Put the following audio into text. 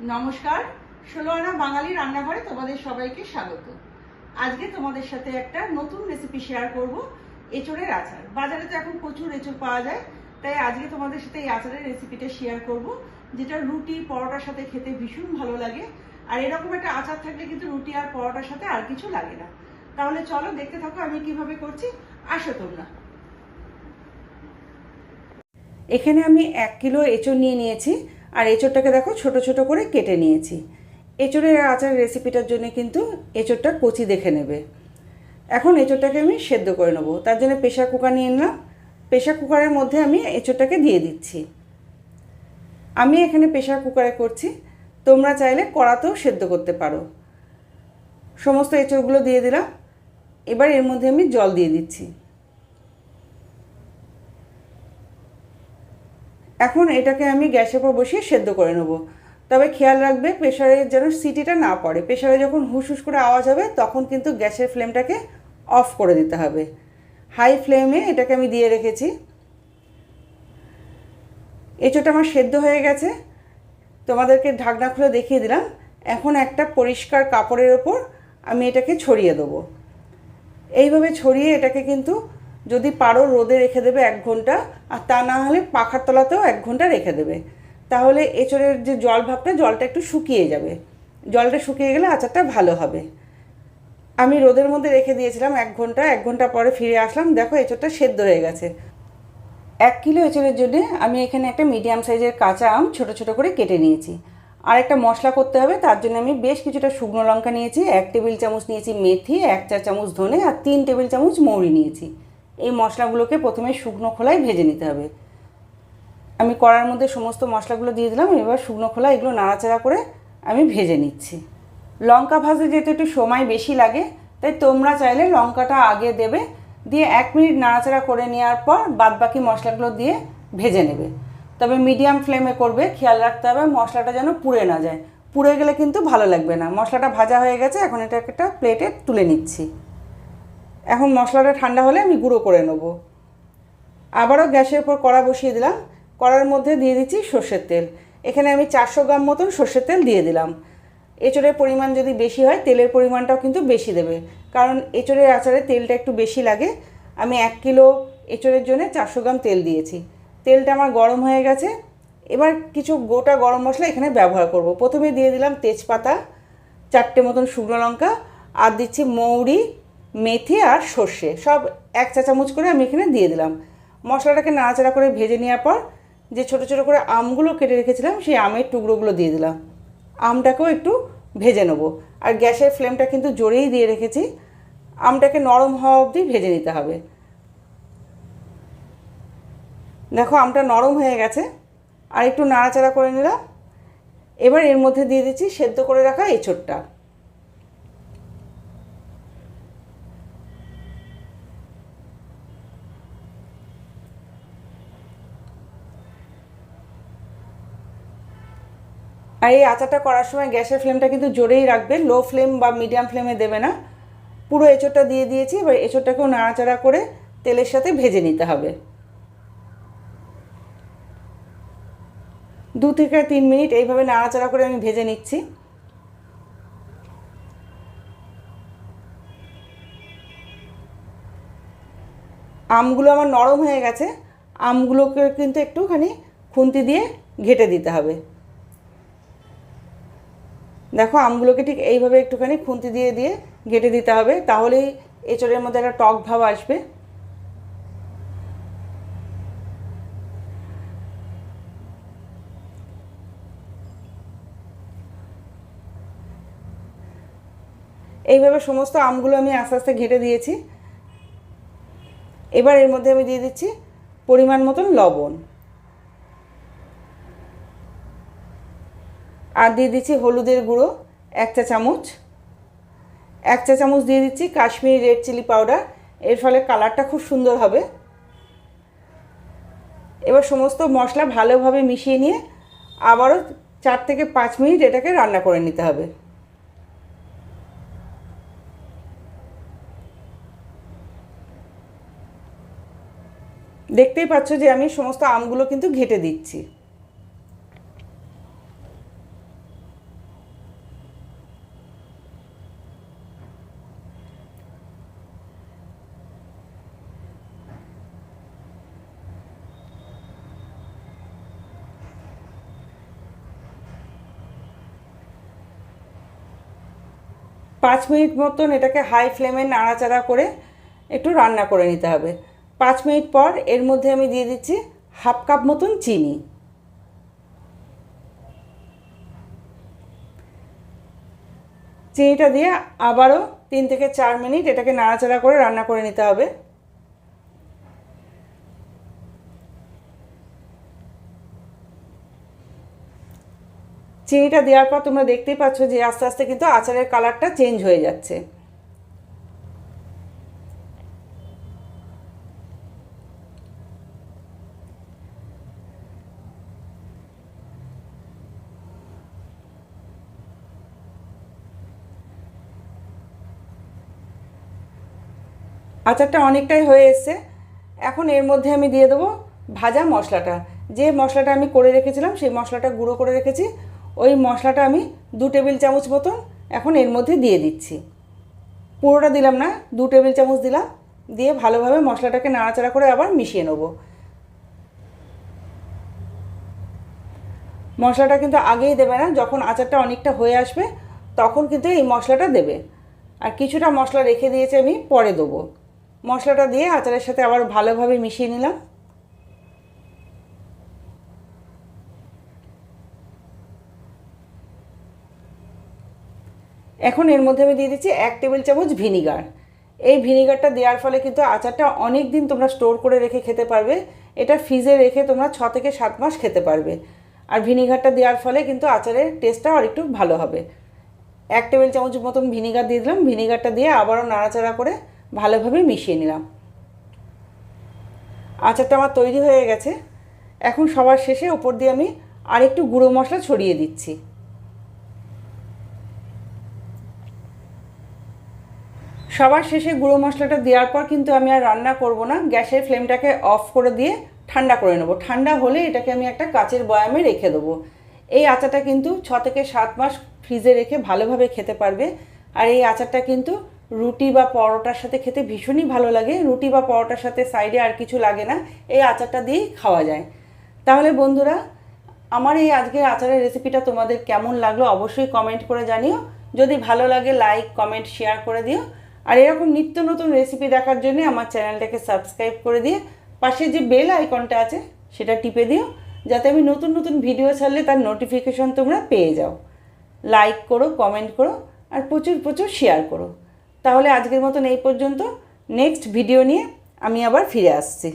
নমস্কার ষোলো আনা বাঙালি রান্নাঘরে তোমাদের সবাইকে স্বাগত। আজকে তোমাদের সাথে একটা নতুন রেসিপি শেয়ার করব, এঁচড়ের আচার। বাজারে তো এখন প্রচুর এঁচড় পাওয়া যায়, তাই আজকে তোমাদের সাথে এই আচারের রেসিপিটা শেয়ার করব, যেটা রুটি, পরোটার সাথে খেতে ভীষণ ভালো লাগে। আর এরকম একটা আচার থাকলে কিন্তু রুটি আর পরোটার সাথে আর কিছু লাগে না। তাহলে চলো দেখতে থাকো আমি কীভাবে করছি, আসো তোমরা। এখানে আমি এক কিলো এঁচড় নিয়ে নিয়েছি। আর এঁচড়টাকে দেখো ছোট ছোট করে কেটে নিয়েছি। এঁচড়ের আচার রেসিপিটার জন্য কিন্তু এঁচড়টা কচি দেখে নেবে। এখন এঁচড়টাকে আমি সেদ্ধ করে নেব। তার জন্য প্রেশার কুকার নিয়ে নিলাম। প্রেশার কুকারের মধ্যে আমি এঁচড়টাকে দিয়ে দিচ্ছি। আমি এখানে প্রেশার কুকারে করছি। তোমরা চাইলে কড়াতেও সেদ্ধ করতে পারো। সমস্ত এঁচড়গুলো দিয়ে দিলাম। এবার এর মধ্যে আমি জল দিয়ে দিচ্ছি। এখন এটাকে আমি গ্যাসের উপর বসিয়ে সেদ্ধ করে নেব। তবে খেয়াল রাখবে প্রেশারে যেন সিটিটা না পড়ে। প্রেশারে যখন হুস হুস করে আওয়াজ হবে, তখন কিন্তু গ্যাসের ফ্লেমটাকে অফ করে দিতে হবে। হাই ফ্লেমে এটাকে আমি দিয়ে রেখেছি। এঁচোটা আমার সেদ্ধ হয়ে গেছে। তোমাদেরকে ঢাকনা খুলে দেখিয়ে দিলাম। এখন একটা পরিষ্কার কাপড়ের ওপর আমি এটাকে ছড়িয়ে দেবো। এইভাবে ছড়িয়ে এটাকে কিন্তু যদি পারো রোদে রেখে দেবে এক ঘণ্টা, আর তা না হলে পাখার তলাতেও এক ঘণ্টা রেখে দেবে। তাহলে এঁচড়ের যে জল ভাবটা, জলটা একটু শুকিয়ে যাবে। জলটা শুকিয়ে গেলে আচারটা ভালো হবে। আমি রোদের মধ্যে রেখে দিয়েছিলাম এক ঘণ্টা এক ঘণ্টা পরে ফিরে আসলাম। দেখো, এঁচড়টা সেদ্ধ হয়ে গেছে। এক কিলো এঁচড়ের জন্যে আমি এখানে একটা মিডিয়াম সাইজের কাঁচা আম ছোট ছোট করে কেটে নিয়েছি। আর একটা মশলা করতে হবে, তার জন্য আমি বেশ কিছুটা শুকনো লঙ্কা নিয়েছি, এক টেবিল চামচ নিয়েছি মেথি, এক চা চামচ ধনে, আর তিন টেবিল চামচ মৌরি নিয়েছি। এই মশলাগুলোকে প্রথমে শুকনো খোলায় ভেজে নিতে হবে। আমি কড়ার মধ্যে সমস্ত মশলাগুলো দিয়ে দিলাম, এবার শুকনো খোলা এগুলো নাড়াচাড়া করে আমি ভেজে নিচ্ছি। লঙ্কা ভাজতে যেহেতু একটু সময় বেশি লাগে, তাই তোমরা চাইলে লঙ্কাটা আগে দেবে, দিয়ে এক মিনিট নাড়াচাড়া করে নেওয়ার পর বাদবাকি মশলাগুলো দিয়ে ভেজে নেবে। তবে মিডিয়াম ফ্লেমে করবে, খেয়াল রাখতে হবে মশলাটা যেন পুড়ে না যায়। পুড়ে গেলে কিন্তু ভালো লাগবে না। মশলাটা ভাজা হয়ে গেছে, এখন এটা একটা প্লেটে তুলে নিচ্ছি। এখন মশলাটা ঠান্ডা হলে আমি গুঁড়ো করে নেব। আবারও গ্যাসের উপর কড়া বসিয়ে দিলাম। কড়ার মধ্যে দিয়ে দিচ্ছি সর্ষের তেল। এখানে আমি চারশো গ্রাম মতন সর্ষের তেল দিয়ে দিলাম। এঁচড়ের পরিমাণ যদি বেশি হয়, তেলের পরিমাণটাও কিন্তু বেশি দেবে। কারণ এঁচড়ের আচারে তেলটা একটু বেশি লাগে। আমি এক কিলো এঁচড়ের জন্য চারশো গ্রাম তেল দিয়েছি। তেলটা আমার গরম হয়ে গেছে। এবার কিছু গোটা গরম মশলা এখানে ব্যবহার করব। প্রথমে দিয়ে দিলাম তেজপাতা, চারটে মতন শুকনো লঙ্কা, আর দিচ্ছি মৌরি মেথি আর সর্ষে, সব এক চা চামচ করে আমি এখানে দিয়ে দিলাম। মশলাটাকে নাড়াচাড়া করে ভেজে নেওয়ার পর যে ছোটো ছোটো করে আমগুলো কেটে রেখেছিলাম, সেই আমের টুকরোগুলো দিয়ে দিলাম। আমটাকেও একটু ভেজে নেব। আর গ্যাসের ফ্লেমটা কিন্তু জোরেই দিয়ে রেখেছি। আমটাকে নরম হওয়া অবধি ভেজে নিতে হবে। দেখো, আমটা নরম হয়ে গেছে। আর একটু নাড়াচাড়া করে নিলাম। এবার এর মধ্যে দিয়ে দিচ্ছি সেদ্ধ করে রাখা এঁচড়টা। আর এই আচারটা করার সময় গ্যাসের ফ্লেমটা কিন্তু জোরেই রাখবে লো ফ্লেম বা মিডিয়াম ফ্লেমে দেবে না। পুরো এঁচড়টা দিয়ে দিয়েছি, এবার এঁচড়টাকেও নাড়াচাড়া করে তেলের সাথে ভেজে নিতে হবে। দু থেকে তিন মিনিট এইভাবে নাড়াচাড়া করে আমি ভেজে নিচ্ছি। আমগুলো আমার নরম হয়ে গেছে। আমগুলোকে কিন্তু একটুখানি খুন্তি দিয়ে ঘেটে দিতে হবে। দেখো আমগুলোকে ঠিক এইভাবে একটুখানি খুন্তি দিয়ে দিয়ে ঘেটে দিতে হবে, তাহলেই এঁচড়ের মধ্যে একটা টক ভাব আসবে। এইভাবে সমস্ত আমগুলো আমি আস্তে আস্তে ঘেটে দিয়েছি। এবার এর মধ্যে আমি দিয়ে দিচ্ছি পরিমাণ মতন লবণ। আর দিয়ে দিচ্ছি হলুদের গুঁড়ো, এক চা চামচ। এক চা চামচ দিয়ে দিচ্ছি কাশ্মীরি রেড চিলি পাউডার। এর ফলে কালারটা খুব সুন্দর হবে। এবার সমস্ত মশলা ভালোভাবে মিশিয়ে নিয়ে আবারও চার থেকে পাঁচ মিনিট এটাকে রান্না করে নিতে হবে। দেখতেই পাচ্ছ যে আমি সমস্ত আমগুলো কিন্তু ঘেটে দিচ্ছি। পাঁচ মিনিট মতন এটাকে হাই ফ্লেমে নাড়াচাড়া করে একটু রান্না করে নিতে হবে। পাঁচ মিনিট পর এর মধ্যে আমি দিয়ে দিচ্ছি হাফ কাপ মতন চিনি। চিনিটা দিয়ে আবারও তিন থেকে চার মিনিট এটাকে নাড়াচাড়া করে রান্না করে নিতে হবে। চিনিটা দেওয়ার পর তোমরা দেখতেই পাচ্ছ যে আস্তে আস্তে কিন্তু আচারের কালারটা চেঞ্জ হয়ে যাচ্ছে। আচারটা অনেকটাই হয়ে এসছে। এখন এর মধ্যে আমি দিয়ে দেবো ভাজা মশলাটা। যে মশলাটা আমি করে রেখেছিলাম, সেই মশলাটা গুঁড়ো করে রেখেছি। ওই মশলাটা আমি দু টেবিল চামচ মতন এখন এর মধ্যে দিয়ে দিচ্ছি। পুরোটা দিলাম না, দু টেবিল চামচ দিলাম, দিয়ে ভালোভাবে মশলাটাকে নাড়াচাড়া করে আবার মিশিয়ে নেব। মশলাটা কিন্তু আগেই দেবে না, যখন আচারটা অনেকটা হয়ে আসবে, তখন কিন্তু এই মশলাটা দেবে। আর কিছুটা মশলা রেখে দিয়েছে আমি, পরে দেবো। মশলাটা দিয়ে আচারের সাথে আবার ভালোভাবে মিশিয়ে নিলাম। এখন এর মধ্যে আমি দিয়ে দিচ্ছি এক টেবিল চামচ ভিনিগার। এই ভিনিগারটা দেওয়ার ফলে কিন্তু আচারটা অনেক দিন তোমরা স্টোর করে রেখে খেতে পারবে। এটা ফ্রিজে রেখে তোমরা ছ থেকে সাত মাস খেতে পারবে। আর ভিনিগারটা দেওয়ার ফলে কিন্তু আচারের টেস্টটাও আরেকটু ভালো হবে। এক টেবিল চামচ মতন ভিনিগার দিয়ে দিলাম। ভিনিগারটা দিয়ে আবারও নাড়াচাড়া করে ভালোভাবে মিশিয়ে নিলাম। আচারটা আমার তৈরি হয়ে গেছে। এখন সবার শেষে ওপর দিয়ে আমি আরেকটু গুঁড়ো মশলা ছড়িয়ে দিচ্ছি। সবার শেষে গুঁড়ো মশলাটা দেওয়ার পর কিন্তু আমি আর রান্না করব না। গ্যাসের ফ্লেমটাকে অফ করে দিয়ে ঠান্ডা করে নেব। ঠান্ডা হলে এটাকে আমি একটা কাচের বয়ামে রেখে দেবো। এই আচারটা কিন্তু ছ থেকে সাত মাস ফ্রিজে রেখে ভালোভাবে খেতে পারবে। আর এই আচারটা কিন্তু রুটি বা পরোটার সাথে খেতে ভীষণই ভালো লাগে। রুটি বা পরোটার সাথে সাইডে আর কিছু লাগে না। এই আচারটা দিয়েই খাওয়া যায়। তাহলে বন্ধুরা, আমার এই আজকের আচারের রেসিপিটা তোমাদের কেমন লাগল অবশ্যই কমেন্ট করে জানিও। যদি ভালো লাগে, লাইক, কমেন্ট, শেয়ার করে দিও। আর এরকম নিত্য নতুন রেসিপি দেখার জন্য আমার চ্যানেলটাকে সাবস্ক্রাইব করে দিয়ে পাশে যে বেল আইকনটা আছে, সেটা টিপে দিও, যাতে আমি নতুন নতুন ভিডিও ছাড়লে তার নোটিফিকেশন তোমরা পেয়ে যাও। লাইক করো কমেন্ট করো, আর প্রচুর প্রচুর শেয়ার করো। তাহলে আজকের মতন এই পর্যন্ত। নেক্সট ভিডিও নিয়ে আমি আবার ফিরে আসছি।